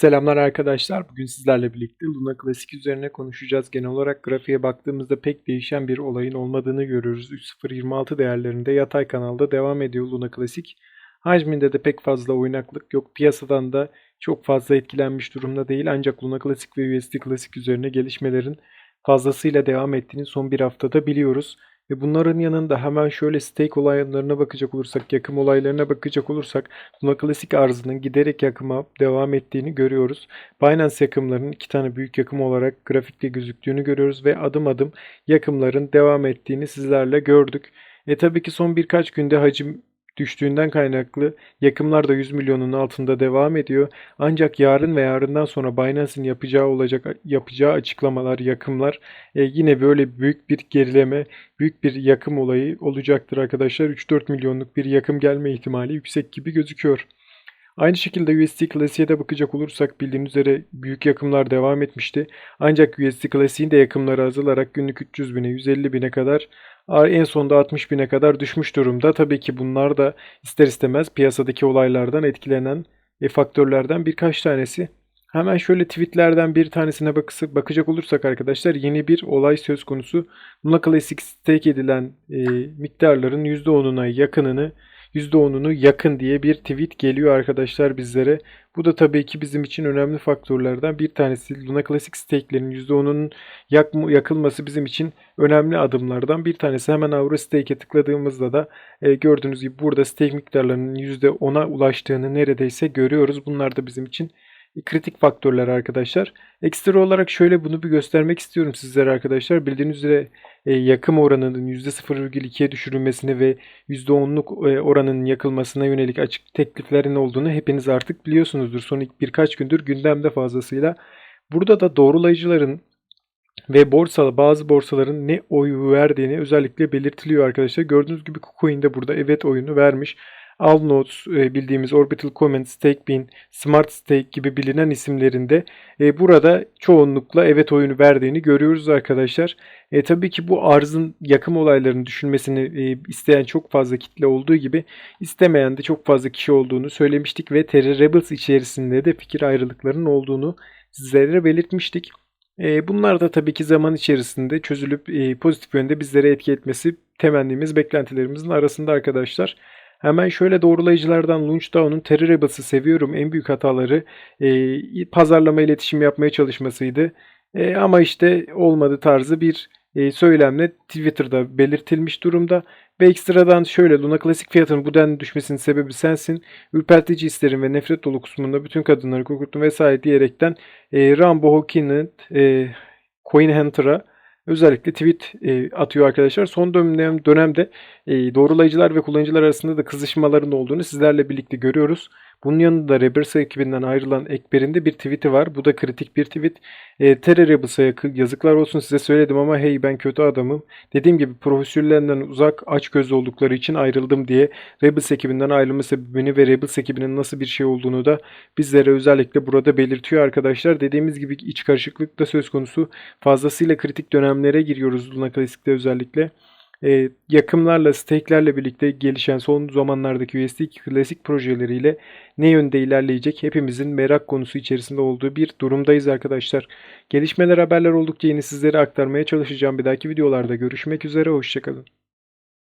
Selamlar arkadaşlar. Bugün sizlerle birlikte Luna Classic üzerine konuşacağız. Genel olarak grafiğe baktığımızda pek değişen bir olayın olmadığını görüyoruz. 3.0.26 değerlerinde yatay kanalda devam ediyor Luna Classic. Hacminde de pek fazla oynaklık yok. Piyasadan da çok fazla etkilenmiş durumda değil. Ancak Luna Classic ve USD Classic üzerine gelişmelerin fazlasıyla devam ettiğini son bir haftada biliyoruz. Ve bunların yanında hemen şöyle stake olaylarına bakacak olursak, yakım olaylarına bakacak olursak Luna Classic arzının giderek yakıma devam ettiğini görüyoruz. Binance yakımlarının iki tane büyük yakım olarak grafikte gözüktüğünü görüyoruz ve adım adım yakımların devam ettiğini sizlerle gördük. E tabii ki son birkaç günde hacim düştüğünden kaynaklı yakımlar da 100 milyonun altında devam ediyor. Ancak yarın ve yarından sonra Binance'in yapacağı olacak yapacağı açıklamalar, yakımlar e, yine böyle büyük bir gerileme, büyük bir yakım olayı olacaktır arkadaşlar. 3-4 milyonluk bir yakım gelme ihtimali yüksek gibi gözüküyor. Aynı şekilde USD Classic'e de bakacak olursak bildiğiniz üzere büyük yakımlar devam etmişti. Ancak USD Classic'in de yakımları azalarak günlük 300 bine 150 bine kadar en sonunda 60 bine kadar düşmüş durumda. Tabii ki bunlar da ister istemez piyasadaki olaylardan etkilenen e, faktörlerden birkaç tanesi. Hemen şöyle tweetlerden bir tanesine bakısı, bakacak olursak arkadaşlar yeni bir olay söz konusu. Luna Classic stake edilen e, miktarların %10'una yakınını %10'unu yakın diye bir tweet geliyor arkadaşlar bizlere. Bu da tabii ki bizim için önemli faktörlerden bir tanesi. Luna Classic stake'lerin %10'unun yak yakılması bizim için önemli adımlardan bir tanesi. Hemen Aura Stake'e tıkladığımızda da e, gördüğünüz gibi burada stake miktarlarının %10'a ulaştığını neredeyse görüyoruz. Bunlar da bizim için kritik faktörler arkadaşlar. Ekstra olarak şöyle bunu bir göstermek istiyorum sizlere arkadaşlar. Bildiğiniz üzere e, yakım oranının %0,2'ye düşürülmesini ve %10'luk e, oranın yakılmasına yönelik açık tekliflerin olduğunu hepiniz artık biliyorsunuzdur. Son birkaç gündür gündemde fazlasıyla. Burada da doğrulayıcıların ve borsalı bazı borsaların ne oy verdiğini özellikle belirtiliyor arkadaşlar. Gördüğünüz gibi KuCoin de burada evet oyunu vermiş. Alnotes e, bildiğimiz Orbital Comment, StakeBean, Smart Stake gibi bilinen isimlerinde e, burada çoğunlukla evet oyunu verdiğini görüyoruz arkadaşlar. E, tabii ki bu arzın yakım olaylarını düşünmesini e, isteyen çok fazla kitle olduğu gibi istemeyen de çok fazla kişi olduğunu söylemiştik ve Terra Rebels içerisinde de fikir ayrılıklarının olduğunu sizlere belirtmiştik. Bunlar da tabii ki zaman içerisinde çözülüp pozitif yönde bizlere etki etmesi temennimiz, beklentilerimizin arasında arkadaşlar. Hemen şöyle doğrulayıcılardan Launchdown'un Terrible'sı seviyorum. En büyük hataları e, pazarlama iletişim yapmaya çalışmasıydı. E, ama işte olmadı tarzı bir e, söylemle Twitter'da belirtilmiş durumda. Ve ekstradan şöyle Luna Classic fiyatının bu denli düşmesinin sebebi sensin. Ürpertici hislerin ve nefret dolu kısmında bütün kadınları korkuttun vesaire diyerekten e, Rambo Hawkins e, Coin Hunter'a özellikle tweet e, atıyor arkadaşlar. Son dönem, dönemde doğrulayıcılar ve kullanıcılar arasında da kızışmaların olduğunu sizlerle birlikte görüyoruz. Bunun yanında Rebirsa ekibinden ayrılan Ekber'in de bir tweet'i var. Bu da kritik bir tweet. E, Terra Rebels'a yazıklar olsun size söyledim ama hey ben kötü adamım. Dediğim gibi profesyonellerinden uzak aç göz oldukları için ayrıldım diye Rebels ekibinden ayrılma sebebini ve Rebels ekibinin nasıl bir şey olduğunu da bizlere özellikle burada belirtiyor arkadaşlar. Dediğimiz gibi iç karışıklık da söz konusu. Fazlasıyla kritik dönemlere giriyoruz Luna Classic'te özellikle e, yakımlarla, stake'lerle birlikte gelişen son zamanlardaki USD klasik projeleriyle ne yönde ilerleyecek hepimizin merak konusu içerisinde olduğu bir durumdayız arkadaşlar. Gelişmeler haberler oldukça yeni sizlere aktarmaya çalışacağım. Bir dahaki videolarda görüşmek üzere. Hoşçakalın.